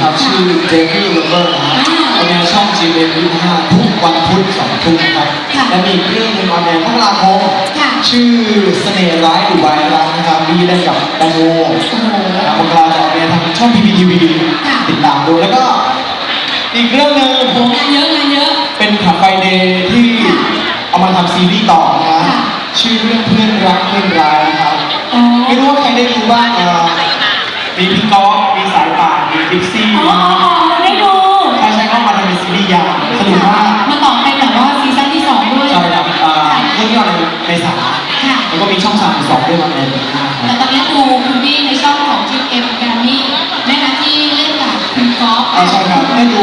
นะครับชื่อ Devil Lover นะครับออนแอร์ช่อง GMM 25ทุกวันพุธสองทุ่มครับค่ะและมีอีกเรื่องหนึงออนแอร์มกราคมค่ะ ชื่อเสน่ห์ร้ายหรือวายรักนะครับมีเล่นกับแตงโมโอ้โห นะครับมกราจะออนแอร์ทางช่อง PPTV ค่ะ ติดตามดูแล้วก็ อีกเรื่องหนึ่งโหงานเยอะงานเยอะ เป็นขับไฟเดย์ที่เอามาทำซีรีส์ต่อนะค่ะ ชื่อเรื่องเพื่อนรักเพื่อนร้ายนะครับ อ๋อ ไม่รู้ว่าใครได้ดูบ้างเอ่อมีพี่ก๊อฟมีสาย ป่านมีดิฟซี่อ๋ออ๋อได้ดูใช่ใช่เข้ามาทำเป็นซีรีส์ยาวสนุกมากมาต่อเป็นแบบว่าซีซั่นที่สองด้วยใช่ครับเอ่อเรื่องที่เราในในสาค่ะแล้วก็มีช่องสามสองด้วยมาในเดือนหน้าคแต่รับตอนนี้ดูคุณพี่ในช่องของทีมเอ็มแกรมมี่แม่นะที่เล่นกับคุณก๊อฟเอาใช่ครับได้ดู